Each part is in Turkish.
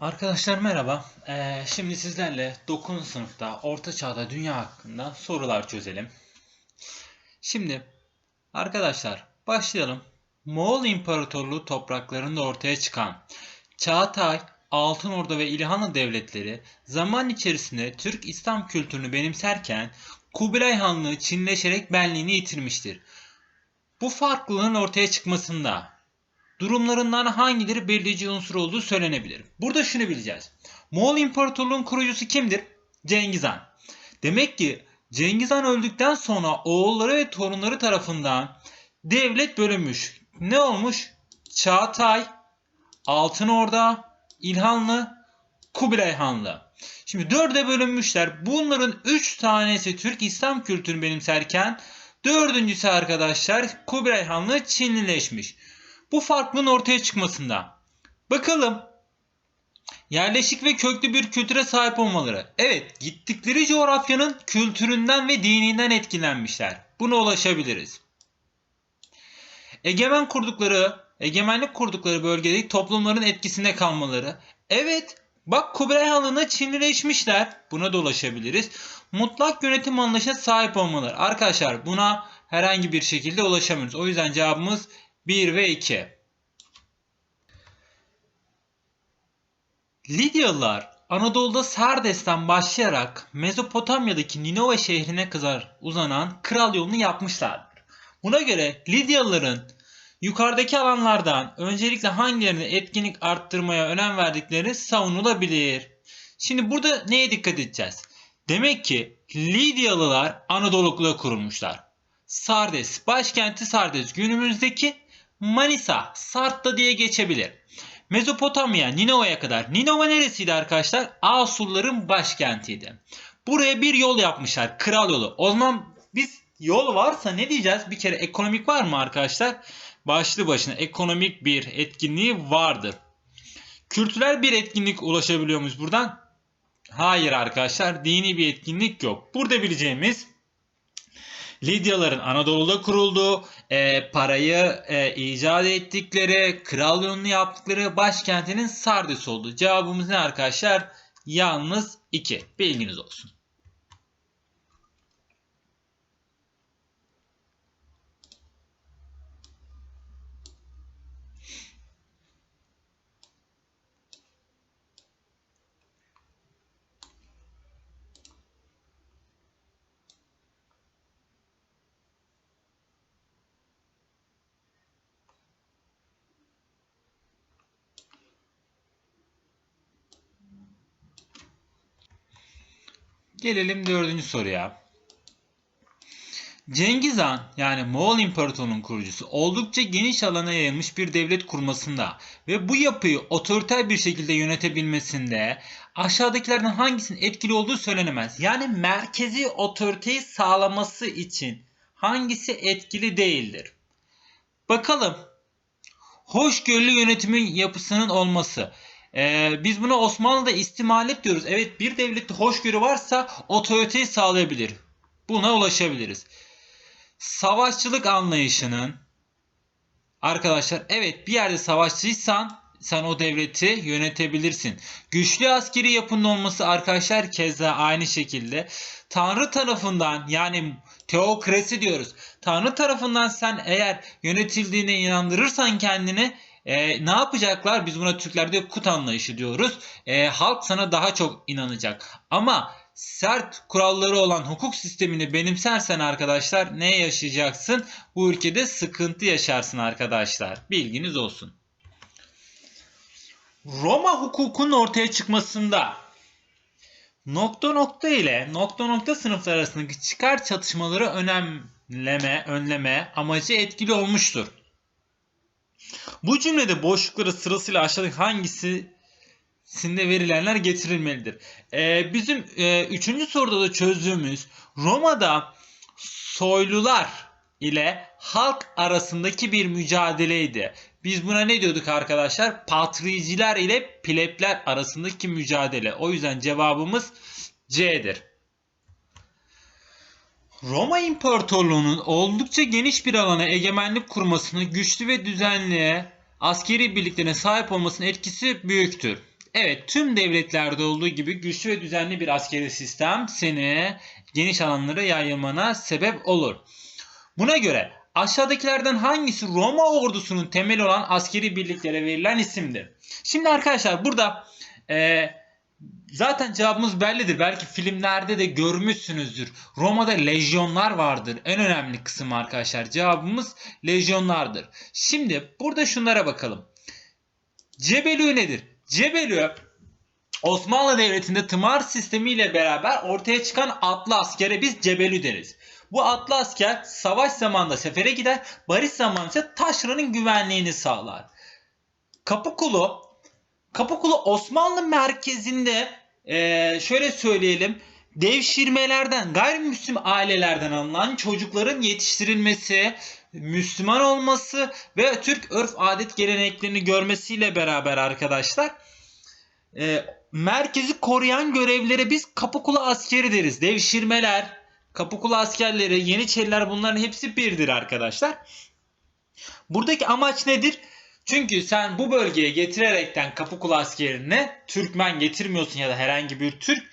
Arkadaşlar merhaba. Ee, şimdi sizlerle 9. sınıfta Orta Çağda Dünya hakkında sorular çözelim. Şimdi arkadaşlar başlayalım. Moğol İmparatorluğu topraklarında ortaya çıkan Çağatay, Altınordu ve İlhanlı devletleri zaman içerisinde Türk İslam kültürünü benimserken Kubilay Hanlığı Çinleşerek benliğini yitirmiştir. Bu farklılığın ortaya çıkmasında durumlarından hangileri belirleyici unsur olduğu söylenebilir. Burada şunu bileceğiz. Moğol İmparatorluğu'nun kurucusu kimdir? Cengiz Han. Demek ki Cengiz Han öldükten sonra oğulları ve torunları tarafından devlet bölünmüş. Ne olmuş? Çağatay, Altınorda, İlhanlı, Kubilay Hanlı. Şimdi dörde bölünmüşler. Bunların üç tanesi Türk İslam kültürünü benimserken dördüncüsü arkadaşlar Kubilay Hanlı Çinlileşmiş bu farklılığın ortaya çıkmasında. Bakalım yerleşik ve köklü bir kültüre sahip olmaları. Evet gittikleri coğrafyanın kültüründen ve dininden etkilenmişler. Buna ulaşabiliriz. Egemen kurdukları, egemenlik kurdukları bölgedeki toplumların etkisinde kalmaları. Evet bak Kubilay Hanlığı'na Çinlileşmişler. Buna da ulaşabiliriz. Mutlak yönetim anlayışına sahip olmaları. Arkadaşlar buna herhangi bir şekilde ulaşamıyoruz. O yüzden cevabımız 1 ve 2. Lidyalılar Anadolu'da Sardes'ten başlayarak Mezopotamya'daki Ninove şehrine kadar uzanan kral yolunu yapmışlardır. Buna göre Lidyalıların yukarıdaki alanlardan öncelikle hangilerine etkinlik arttırmaya önem verdikleri savunulabilir. Şimdi burada neye dikkat edeceğiz? Demek ki Lidyalılar Anadolu'da kurulmuşlar. Sardes, başkenti Sardes günümüzdeki Manisa, Sart'ta diye geçebilir. Mezopotamya, Ninova'ya kadar. Ninova neresiydi arkadaşlar? Asurların başkentiydi. Buraya bir yol yapmışlar. Kral yolu. O zaman biz yol varsa ne diyeceğiz? Bir kere ekonomik var mı arkadaşlar? Başlı başına ekonomik bir etkinliği vardır. Kültürel bir etkinlik ulaşabiliyor muyuz buradan? Hayır arkadaşlar. Dini bir etkinlik yok. Burada bileceğimiz Lidyaların Anadolu'da kurulduğu, e, parayı e, icat ettikleri, kral yolunu yaptıkları başkentinin Sardes oldu. Cevabımız ne arkadaşlar? Yalnız 2. Bilginiz olsun. Gelelim dördüncü soruya. Cengiz Han yani Moğol İmparatorluğu'nun kurucusu oldukça geniş alana yayılmış bir devlet kurmasında ve bu yapıyı otoriter bir şekilde yönetebilmesinde aşağıdakilerden hangisinin etkili olduğu söylenemez. Yani merkezi otoriteyi sağlaması için hangisi etkili değildir? Bakalım. Hoşgörülü yönetimin yapısının olması. Ee, biz buna Osmanlı'da istimalet diyoruz. Evet bir devlette hoşgörü varsa otoriteyi sağlayabilir. Buna ulaşabiliriz. Savaşçılık anlayışının arkadaşlar evet bir yerde savaşçıysan sen o devleti yönetebilirsin. Güçlü askeri yapının olması arkadaşlar keza aynı şekilde Tanrı tarafından yani teokrasi diyoruz. Tanrı tarafından sen eğer yönetildiğine inandırırsan kendini e, ne yapacaklar? Biz buna Türklerde kut anlayışı diyoruz. E, halk sana daha çok inanacak. Ama sert kuralları olan hukuk sistemini benimsersen arkadaşlar ne yaşayacaksın? Bu ülkede sıkıntı yaşarsın arkadaşlar. Bilginiz olsun. Roma hukukunun ortaya çıkmasında nokta nokta ile nokta nokta sınıflar arasındaki çıkar çatışmaları önemleme, önleme amacı etkili olmuştur. Bu cümlede boşlukları sırasıyla aşağıdaki hangisinde verilenler getirilmelidir? Ee, bizim e, üçüncü soruda da çözdüğümüz Roma'da soylular ile halk arasındaki bir mücadeleydi. Biz buna ne diyorduk arkadaşlar? Patriciler ile plebler arasındaki mücadele. O yüzden cevabımız C'dir. Roma İmparatorluğu'nun oldukça geniş bir alana egemenlik kurmasını güçlü ve düzenli askeri birliklerine sahip olmasının etkisi büyüktür. Evet, tüm devletlerde olduğu gibi güçlü ve düzenli bir askeri sistem seni geniş alanlara yayılmana sebep olur. Buna göre aşağıdakilerden hangisi Roma ordusunun temeli olan askeri birliklere verilen isimdir? Şimdi arkadaşlar burada e, zaten cevabımız bellidir. Belki filmlerde de görmüşsünüzdür. Roma'da lejyonlar vardır. En önemli kısım arkadaşlar. Cevabımız lejyonlardır. Şimdi burada şunlara bakalım. Cebelü nedir? Cebelü Osmanlı Devleti'nde tımar sistemiyle beraber ortaya çıkan atlı askere biz cebelü deriz. Bu atlı asker savaş zamanında sefere gider, barış zamanında ise taşranın güvenliğini sağlar. Kapıkulu, Kapıkulu Osmanlı merkezinde eee, şöyle söyleyelim devşirmelerden, gayrimüslim ailelerden alınan çocukların yetiştirilmesi, Müslüman olması ve Türk örf adet geleneklerini görmesiyle beraber arkadaşlar e, merkezi koruyan görevlere biz Kapıkulu askeri deriz. Devşirmeler, Kapıkulu askerleri, Yeniçeriler bunların hepsi birdir arkadaşlar. Buradaki amaç nedir? Çünkü sen bu bölgeye getirerekten Kapıkulu askerine Türkmen getirmiyorsun ya da herhangi bir Türk.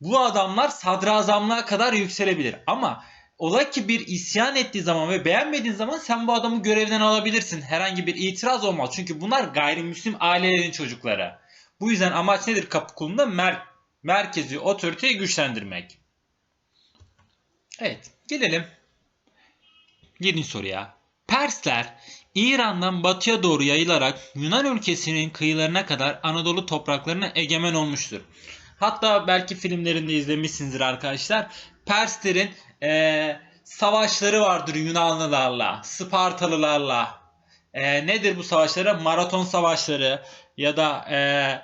Bu adamlar sadrazamlığa kadar yükselebilir. Ama ola ki bir isyan ettiği zaman ve beğenmediğin zaman sen bu adamı görevden alabilirsin. Herhangi bir itiraz olmaz. Çünkü bunlar gayrimüslim ailelerin çocukları. Bu yüzden amaç nedir Kapıkulu'nda? Mer merkezi otoriteyi güçlendirmek. Evet gelelim 7. soruya. Persler İran'dan batıya doğru yayılarak Yunan ülkesinin kıyılarına kadar Anadolu topraklarına egemen olmuştur. Hatta belki filmlerinde izlemişsinizdir arkadaşlar. Perslerin eee, savaşları vardır Yunanlılarla, Spartalılarla. Eee, nedir bu savaşları? Maraton savaşları ya da eee,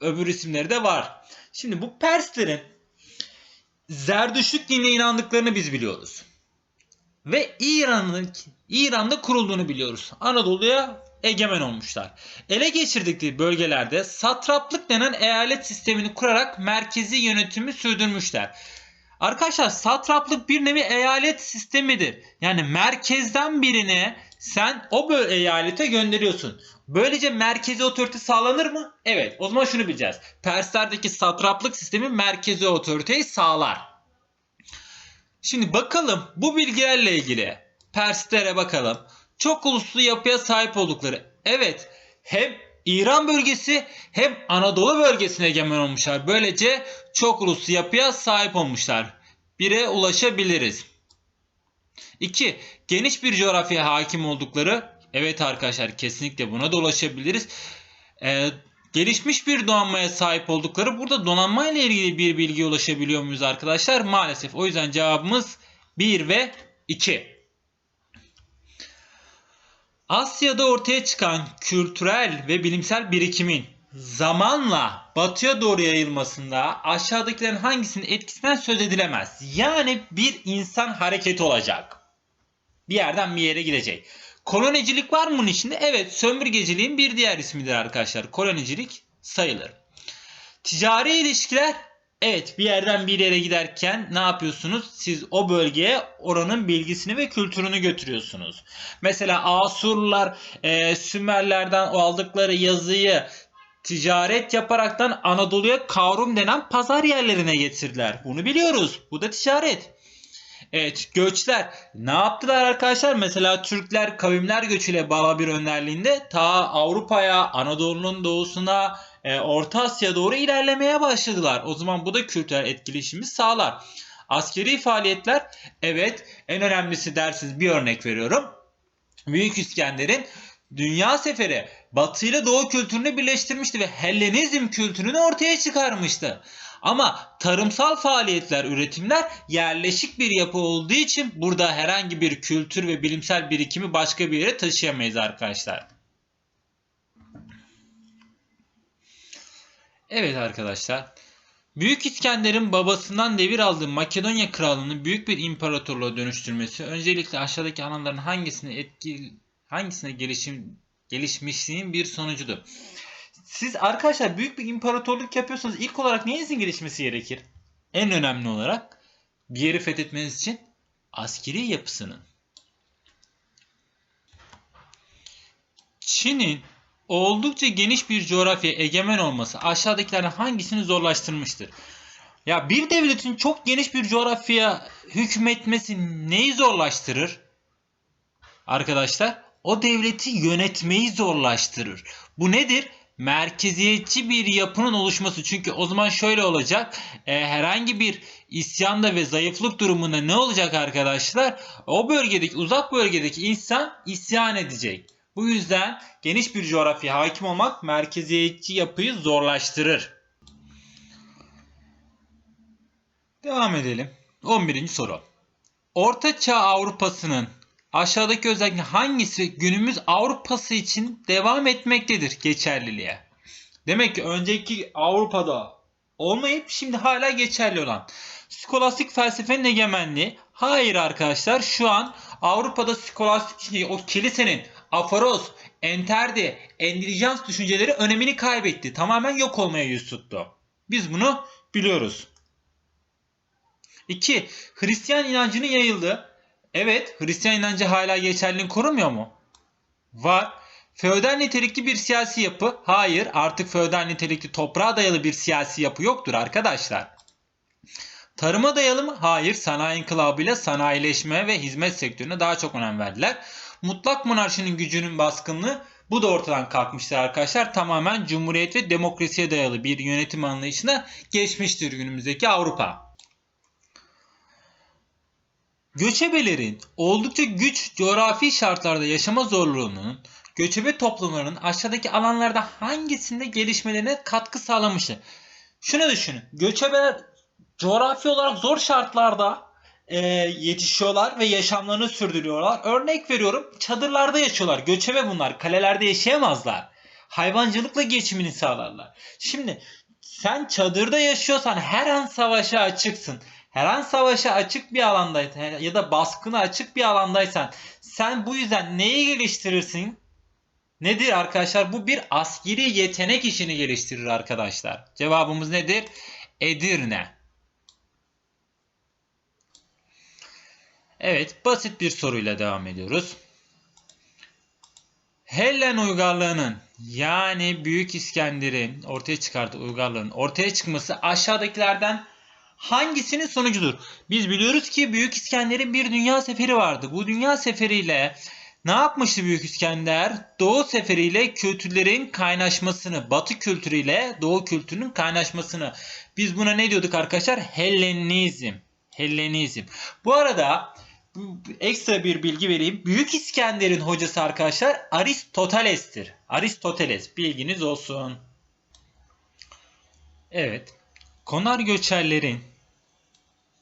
öbür isimleri de var. Şimdi bu Perslerin Zerdüştlük dinine inandıklarını biz biliyoruz. Ve İran'ın İran'da kurulduğunu biliyoruz. Anadolu'ya egemen olmuşlar. Ele geçirdikleri bölgelerde satraplık denen eyalet sistemini kurarak merkezi yönetimi sürdürmüşler. Arkadaşlar satraplık bir nevi eyalet sistemidir. Yani merkezden birini sen o eyalete gönderiyorsun. Böylece merkezi otorite sağlanır mı? Evet. O zaman şunu bileceğiz. Perslerdeki satraplık sistemi merkezi otoriteyi sağlar. Şimdi bakalım bu bilgilerle ilgili Perslere bakalım. Çok uluslu yapıya sahip oldukları. Evet hem İran bölgesi hem Anadolu bölgesine egemen olmuşlar. Böylece çok uluslu yapıya sahip olmuşlar. Bire ulaşabiliriz. 2. Geniş bir coğrafyaya hakim oldukları. Evet arkadaşlar kesinlikle buna da ulaşabiliriz. Ee, gelişmiş bir donanmaya sahip oldukları. Burada donanma ile ilgili bir bilgiye ulaşabiliyor muyuz arkadaşlar? Maalesef. O yüzden cevabımız 1 ve 2. Asya'da ortaya çıkan kültürel ve bilimsel birikimin zamanla batıya doğru yayılmasında aşağıdakilerin hangisinin etkisinden söz edilemez. Yani bir insan hareketi olacak. Bir yerden bir yere gidecek. Kolonicilik var mı bunun içinde? Evet, sömürgeciliğin bir diğer ismidir arkadaşlar. Kolonicilik sayılır. Ticari ilişkiler Evet bir yerden bir yere giderken ne yapıyorsunuz? Siz o bölgeye oranın bilgisini ve kültürünü götürüyorsunuz. Mesela Asurlular e, Sümerlerden o aldıkları yazıyı ticaret yaparaktan Anadolu'ya kavrum denen pazar yerlerine getirdiler. Bunu biliyoruz. Bu da ticaret. Evet göçler ne yaptılar arkadaşlar? Mesela Türkler kavimler göçüyle Balabir önderliğinde ta Avrupa'ya, Anadolu'nun doğusuna, e, Orta Asya doğru ilerlemeye başladılar. O zaman bu da kültürel etkileşimi sağlar. Askeri faaliyetler evet en önemlisi dersiniz bir örnek veriyorum. Büyük İskender'in dünya seferi Batı ile Doğu kültürünü birleştirmişti ve Hellenizm kültürünü ortaya çıkarmıştı. Ama tarımsal faaliyetler, üretimler yerleşik bir yapı olduğu için burada herhangi bir kültür ve bilimsel birikimi başka bir yere taşıyamayız arkadaşlar. Evet arkadaşlar. Büyük İskender'in babasından devir aldığı Makedonya krallığını büyük bir imparatorluğa dönüştürmesi öncelikle aşağıdaki alanların hangisine etki hangisine gelişim gelişmişliğin bir sonucudur. Siz arkadaşlar büyük bir imparatorluk yapıyorsanız ilk olarak neyinizin gelişmesi gerekir? En önemli olarak bir yeri fethetmeniz için askeri yapısının. Çin'in oldukça geniş bir coğrafya egemen olması aşağıdakilerden hangisini zorlaştırmıştır? Ya bir devletin çok geniş bir coğrafyaya hükmetmesi neyi zorlaştırır? Arkadaşlar o devleti yönetmeyi zorlaştırır. Bu nedir? Merkeziyetçi bir yapının oluşması. Çünkü o zaman şöyle olacak. E, herhangi bir isyanda ve zayıflık durumunda ne olacak arkadaşlar? O bölgedeki uzak bölgedeki insan isyan edecek. Bu yüzden geniş bir coğrafya hakim olmak merkeziyetçi yapıyı zorlaştırır. Devam edelim. 11. soru. Orta Çağ Avrupa'sının aşağıdaki özellikle hangisi günümüz Avrupa'sı için devam etmektedir geçerliliğe? Demek ki önceki Avrupa'da olmayıp şimdi hala geçerli olan. Skolastik felsefenin egemenliği. Hayır arkadaşlar şu an Avrupa'da skolastik o kilisenin aforos, enterdi, endilijans düşünceleri önemini kaybetti. Tamamen yok olmaya yüz tuttu. Biz bunu biliyoruz. 2. Hristiyan inancının yayıldığı. Evet, Hristiyan inancı hala geçerliliğini korumuyor mu? Var. Feodal nitelikli bir siyasi yapı. Hayır, artık feodal nitelikli toprağa dayalı bir siyasi yapı yoktur arkadaşlar. Tarıma dayalı mı? Hayır, sanayi inkılabıyla sanayileşme ve hizmet sektörüne daha çok önem verdiler. Mutlak monarşinin gücünün baskınlığı bu da ortadan kalkmıştır arkadaşlar. Tamamen cumhuriyet ve demokrasiye dayalı bir yönetim anlayışına geçmiştir günümüzdeki Avrupa. Göçebelerin oldukça güç coğrafi şartlarda yaşama zorluğunun göçebe toplumlarının aşağıdaki alanlarda hangisinde gelişmelerine katkı sağlamıştır? Şunu düşünün. Göçebeler coğrafi olarak zor şartlarda e, yetişiyorlar ve yaşamlarını sürdürüyorlar. Örnek veriyorum çadırlarda yaşıyorlar. Göçebe bunlar. Kalelerde yaşayamazlar. Hayvancılıkla geçimini sağlarlar. Şimdi sen çadırda yaşıyorsan her an savaşa açıksın her an savaşa açık bir alandaysan ya da baskına açık bir alandaysan sen bu yüzden neyi geliştirirsin? Nedir arkadaşlar? Bu bir askeri yetenek işini geliştirir arkadaşlar. Cevabımız nedir? Edirne. Evet, basit bir soruyla devam ediyoruz. Hellen uygarlığının yani Büyük İskender'in ortaya çıkardığı uygarlığın ortaya çıkması aşağıdakilerden hangisinin sonucudur? Biz biliyoruz ki Büyük İskender'in bir dünya seferi vardı. Bu dünya seferiyle ne yapmıştı Büyük İskender? Doğu seferiyle kültürlerin kaynaşmasını, Batı kültürüyle Doğu kültürünün kaynaşmasını. Biz buna ne diyorduk arkadaşlar? Hellenizm. Hellenizm. Bu arada ekstra bir bilgi vereyim. Büyük İskender'in hocası arkadaşlar Aristoteles'tir. Aristoteles bilginiz olsun. Evet. Konar göçerlerin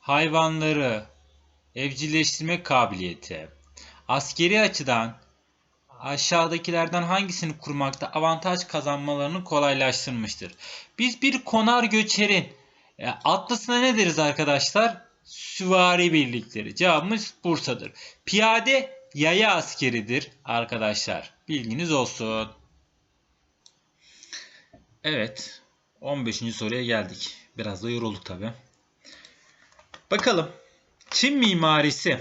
hayvanları evcilleştirme kabiliyeti askeri açıdan aşağıdakilerden hangisini kurmakta avantaj kazanmalarını kolaylaştırmıştır. Biz bir konar göçerin e, atlısına ne deriz arkadaşlar? Süvari birlikleri. Cevabımız Bursa'dır. Piyade yaya askeridir arkadaşlar. Bilginiz olsun. Evet. 15. soruya geldik. Biraz da yorulduk tabi. Bakalım. Çin mimarisi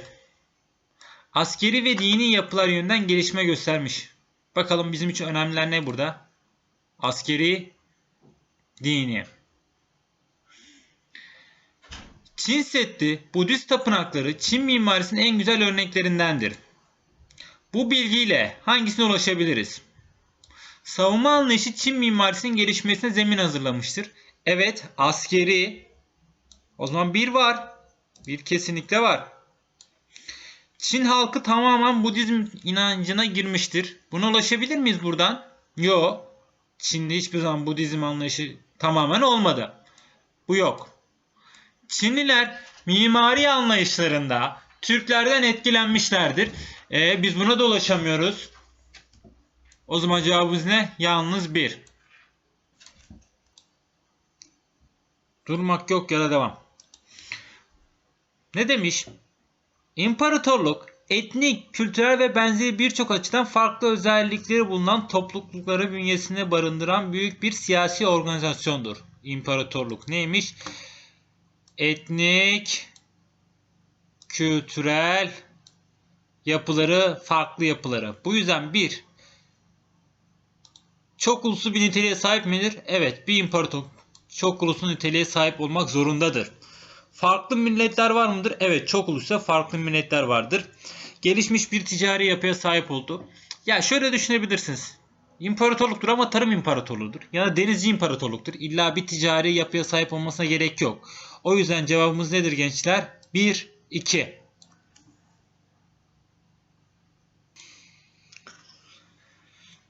askeri ve dini yapılar yönünden gelişme göstermiş. Bakalım bizim için önemliler ne burada? Askeri, dini. Çin Seddi, Budist tapınakları Çin mimarisinin en güzel örneklerindendir. Bu bilgiyle hangisine ulaşabiliriz? Savunma anlayışı Çin mimarisinin gelişmesine zemin hazırlamıştır. Evet, askeri. O zaman bir var. Bir kesinlikle var. Çin halkı tamamen Budizm inancına girmiştir. Buna ulaşabilir miyiz buradan? Yok. Çin'de hiçbir zaman Budizm anlayışı tamamen olmadı. Bu yok. Çinliler mimari anlayışlarında Türklerden etkilenmişlerdir. E, biz buna da ulaşamıyoruz. O zaman cevabımız ne? Yalnız bir. Durmak yok ya da devam. Ne demiş? İmparatorluk etnik, kültürel ve benzeri birçok açıdan farklı özellikleri bulunan toplulukları bünyesinde barındıran büyük bir siyasi organizasyondur. İmparatorluk neymiş? Etnik, kültürel yapıları, farklı yapıları. Bu yüzden bir çok uluslu bir niteliğe sahip midir? Evet, bir imparatorluk çok uluslu niteliğe sahip olmak zorundadır. Farklı milletler var mıdır? Evet, çok uluslu farklı milletler vardır. Gelişmiş bir ticari yapıya sahip oldu. Ya şöyle düşünebilirsiniz. İmparatorluktur ama tarım imparatorluğudur. Ya da denizci imparatorluktur. İlla bir ticari yapıya sahip olmasına gerek yok. O yüzden cevabımız nedir gençler? 1, 2.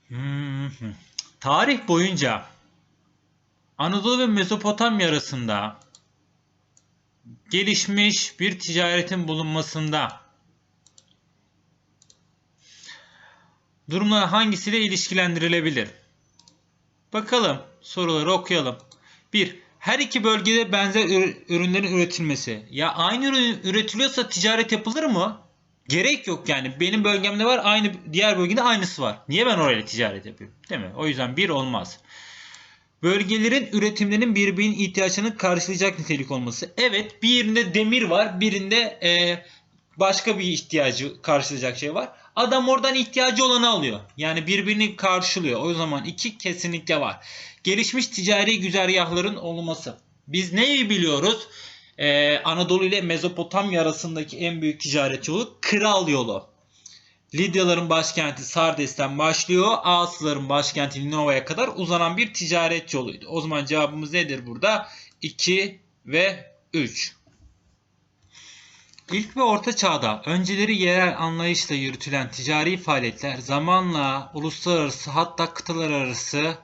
Hmm. Tarih boyunca Anadolu ve Mezopotamya arasında gelişmiş bir ticaretin bulunmasında durumlar hangisiyle ilişkilendirilebilir? Bakalım soruları okuyalım. 1. Her iki bölgede benzer ür- ürünlerin üretilmesi. Ya aynı ürün üretiliyorsa ticaret yapılır mı? Gerek yok yani. Benim bölgemde var aynı diğer bölgede aynısı var. Niye ben orayla ticaret yapıyorum? Değil mi? O yüzden bir olmaz. Bölgelerin üretimlerinin birbirinin ihtiyaçlarını karşılayacak nitelik olması. Evet bir yerinde demir var birinde e, başka bir ihtiyacı karşılayacak şey var. Adam oradan ihtiyacı olanı alıyor. Yani birbirini karşılıyor. O zaman iki kesinlikle var. Gelişmiş ticari güzergahların olması. Biz neyi biliyoruz? Ee, Anadolu ile Mezopotamya arasındaki en büyük ticaret yolu Kral yolu. Lidyaların başkenti Sardes'ten başlıyor. Aslıların başkenti Ninova'ya kadar uzanan bir ticaret yoluydu. O zaman cevabımız nedir burada? 2 ve 3. İlk ve orta çağda önceleri yerel anlayışla yürütülen ticari faaliyetler zamanla uluslararası hatta kıtalar arası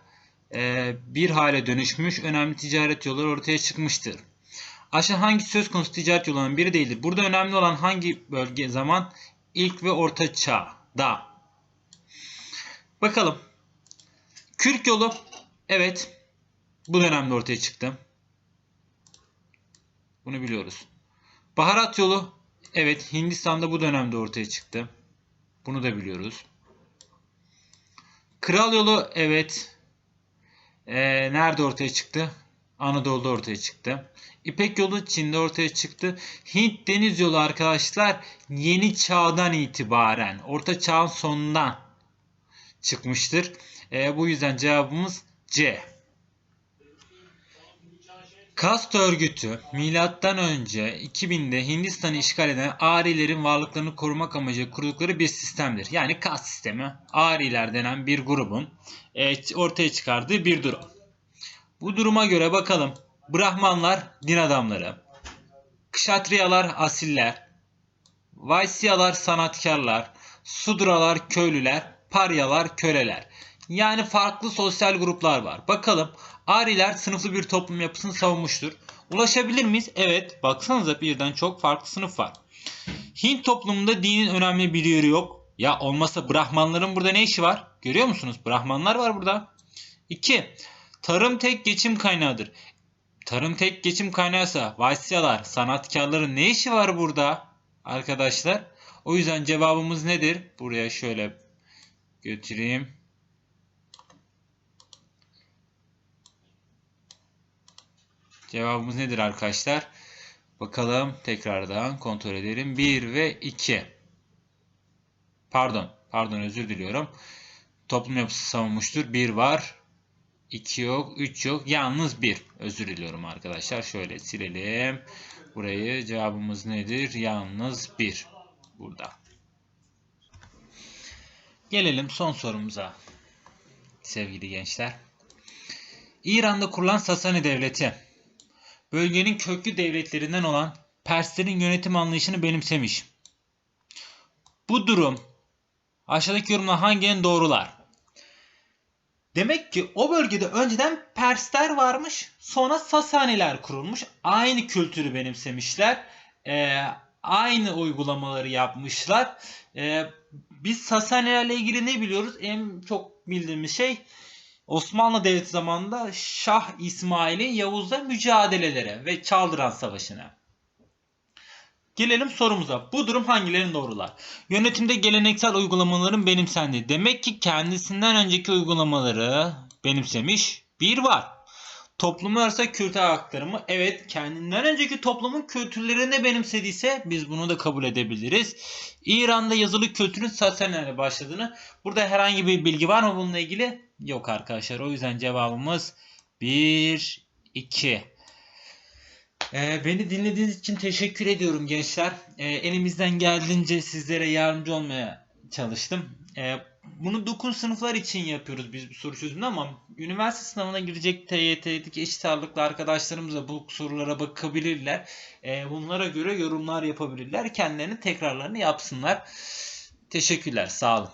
e, bir hale dönüşmüş önemli ticaret yolları ortaya çıkmıştır. Aşağı hangi söz konusu ticaret yollarının biri değildir? Burada önemli olan hangi bölge zaman? İlk ve orta çağda. Bakalım. Kürk yolu evet bu dönemde ortaya çıktı. Bunu biliyoruz. Baharat yolu evet Hindistan'da bu dönemde ortaya çıktı. Bunu da biliyoruz. Kral yolu evet ee, nerede ortaya çıktı? Anadolu'da ortaya çıktı. İpek yolu Çin'de ortaya çıktı. Hint deniz yolu arkadaşlar yeni çağdan itibaren orta çağın sonundan çıkmıştır. Ee, bu yüzden cevabımız C. Kast örgütü milattan önce 2000'de Hindistan'ı işgal eden Arilerin varlıklarını korumak amacıyla kurdukları bir sistemdir. Yani kast sistemi Ariler denen bir grubun e, ortaya çıkardığı bir durum. Bu duruma göre bakalım Brahmanlar din adamları, Kşatriyalar asiller, Vaisyalar sanatkarlar, Sudralar köylüler, Paryalar köleler. Yani farklı sosyal gruplar var. Bakalım Ariler sınıflı bir toplum yapısını savunmuştur. Ulaşabilir miyiz? Evet. Baksanıza birden çok farklı sınıf var. Hint toplumunda dinin önemli bir yeri yok. Ya olmasa Brahmanların burada ne işi var? Görüyor musunuz? Brahmanlar var burada. 2. Tarım tek geçim kaynağıdır. Tarım tek geçim kaynağıysa Vaisyalar, sanatkarların ne işi var burada arkadaşlar? O yüzden cevabımız nedir? Buraya şöyle götüreyim. Cevabımız nedir arkadaşlar? Bakalım tekrardan kontrol edelim. 1 ve 2. Pardon. Pardon özür diliyorum. Toplum yapısı savunmuştur. 1 var. 2 yok. 3 yok. Yalnız 1. Özür diliyorum arkadaşlar. Şöyle silelim. Burayı cevabımız nedir? Yalnız 1. Burada. Gelelim son sorumuza. Sevgili gençler. İran'da kurulan Sasani Devleti bölgenin köklü devletlerinden olan Perslerin yönetim anlayışını benimsemiş. Bu durum aşağıdaki yorumla hangilerini doğrular? Demek ki o bölgede önceden Persler varmış, sonra Sasaniler kurulmuş. Aynı kültürü benimsemişler. Ee, aynı uygulamaları yapmışlar. Ee, biz Sasanilerle ilgili ne biliyoruz? En çok bildiğimiz şey Osmanlı Devleti zamanında Şah İsmail'in Yavuz'la mücadelelere ve Çaldıran Savaşı'na. Gelelim sorumuza. Bu durum hangilerini doğrular? Yönetimde geleneksel uygulamaların benimsendiği. Demek ki kendisinden önceki uygulamaları benimsemiş bir var. Toplumun arasında kültür aktarımı. Evet kendinden önceki toplumun kültürlerini benimsediyse biz bunu da kabul edebiliriz. İran'da yazılı kültürün Sasanilerle başladığını. Burada herhangi bir bilgi var mı bununla ilgili? Yok arkadaşlar. O yüzden cevabımız 1, 2. Ee, beni dinlediğiniz için teşekkür ediyorum gençler. Ee, elimizden geldiğince sizlere yardımcı olmaya çalıştım. Ee, bunu dokun sınıflar için yapıyoruz biz bu soru çözümünü ama üniversite sınavına girecek TYT'deki eşit ağırlıklı arkadaşlarımız da bu sorulara bakabilirler. Ee, bunlara göre yorumlar yapabilirler. Kendilerini tekrarlarını yapsınlar. Teşekkürler. Sağ olun.